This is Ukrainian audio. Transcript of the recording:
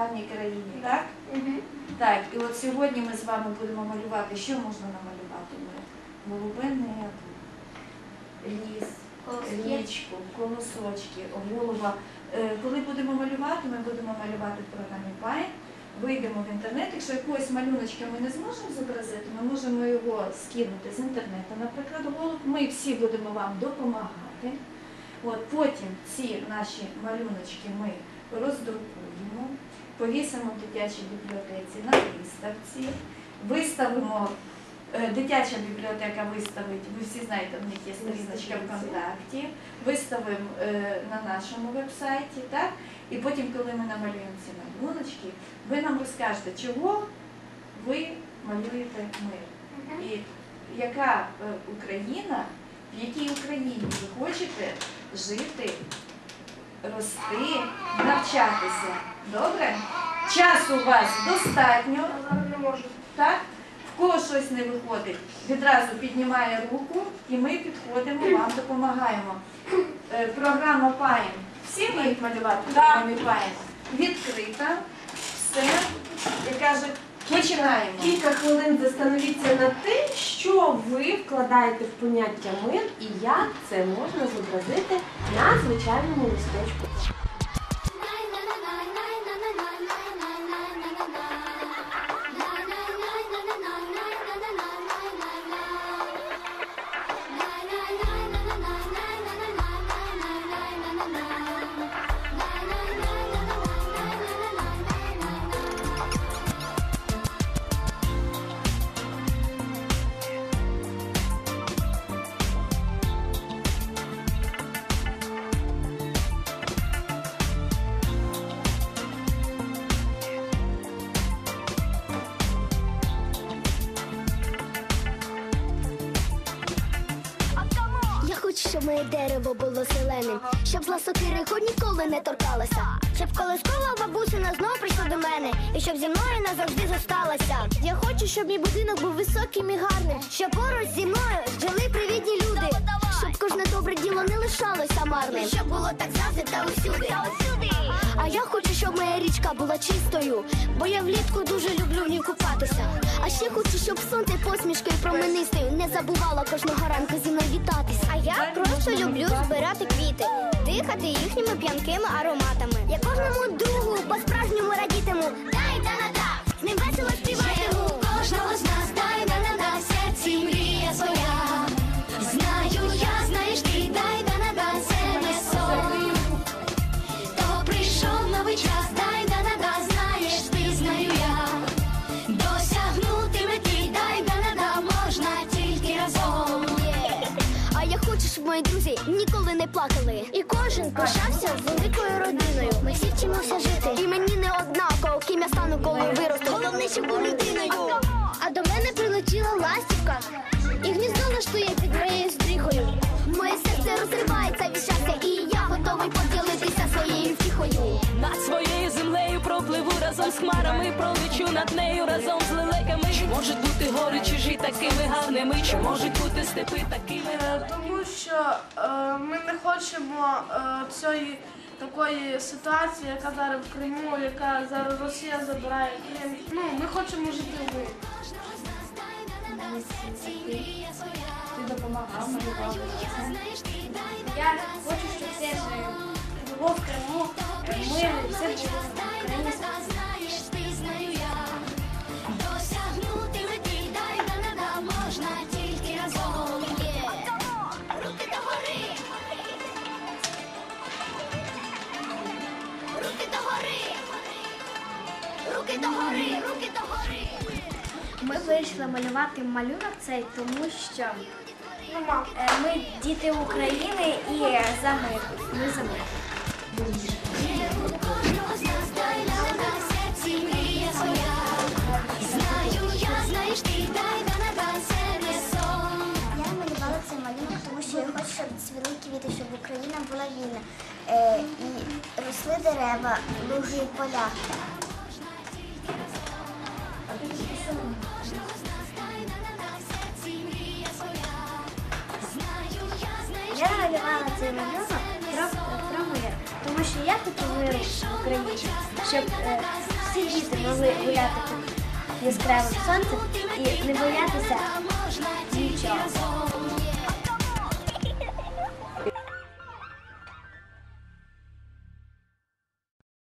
гарній країні, так? Так, і от сьогодні ми з вами будемо малювати. Що можна намалювати? Ми? Небо, ліс, річку, колосочки, голуба. Е, Коли будемо малювати, ми будемо малювати в програмі Paint. Вийдемо в інтернет. Якщо якогось малюночка ми не зможемо зобразити, ми можемо його скинути з інтернету. Наприклад, голуб. Ми всі будемо вам допомагати. От потім ці наші малюночки ми роздрукуємо, повісимо в дитячій бібліотеці на виставці, виставимо. е, Дитяча бібліотека виставить, ви всі знаєте, в них є сторіночка ВКонтакті, виставимо е, на нашому вебсайті, так? І потім, коли ми намалюємо ці малюночки, ви нам розкажете, чого ви малюєте мир. І яка е, Україна, в якій Україні ви хочете жити, рости, навчатися. Добре? Часу у вас достатньо. Так? В кого щось не виходить, відразу піднімає руку і ми підходимо, вам допомагаємо. Е, Програма Паєм. Всі вміють малювати програмі Паєм? Відкрита. Все. І каже, починаємо. Кілька хвилин застановіться над тим, що ви вкладаєте в поняття мир і як це можна зобразити на звичайному листочку. Щоб моє дерево було зеленим, щоб зла сокири ніколи не торкалася. Щоб колискова бабусина знов прийшла до мене, і щоб зі мною назавжди зосталася. Я хочу, щоб мій будинок був високим і гарним, щоб поруч зі мною жили привітні люди, щоб кожне добре діло не лишалося марним. Щоб було так завжди та усюди. Моя річка була чистою, бо я влітку дуже люблю в ній купатися. А ще хочу, щоб сонце посмішкою променистою не забувала кожного ранку зі мною вітатися. А я просто люблю збирати квіти, дихати їхніми п'янкими ароматами. Я кожному другу по-справжньому радітиму. Дай да на да, щоб мої друзі ніколи не плакали. І кожен пишався великою родиною. Ми всі вчимося жити. І мені не однаково, ким я стану, коли виросту. Головне, щоб був людиною. А до мене прилетіла ластівка і гніздо влаштує під моєю стріхою. Моє серце розривається від щастя, і я готовий поділитися своєю втіхою. Над своєю землею пропливу разом з хмарами, пролечу над нею разом з можуть бути гори чужі такими гарними? Чи можуть бути степи такими Е, Тому що е, ми не хочемо е, цієї такої ситуації, яка зараз в Криму, яка зараз Росія забирає Крим. Ну, ми хочемо жити в мирі. Ти допомагав малювати. Я хочу, щоб все ж було в Криму е, мир, все було в Україні. Руки догори, руки догори. Ми вирішили малювати малюнок цей, тому що е, ми діти України і за мир. Ми за мир. Цвіли квіти, щоб Україна була вільна. Е, і росли дерева, луги поля. Я цей про, про мир, тому що я хочу миру в Україні, щоб е, всі діти могли гуляти під яскравим сонцем і не боятися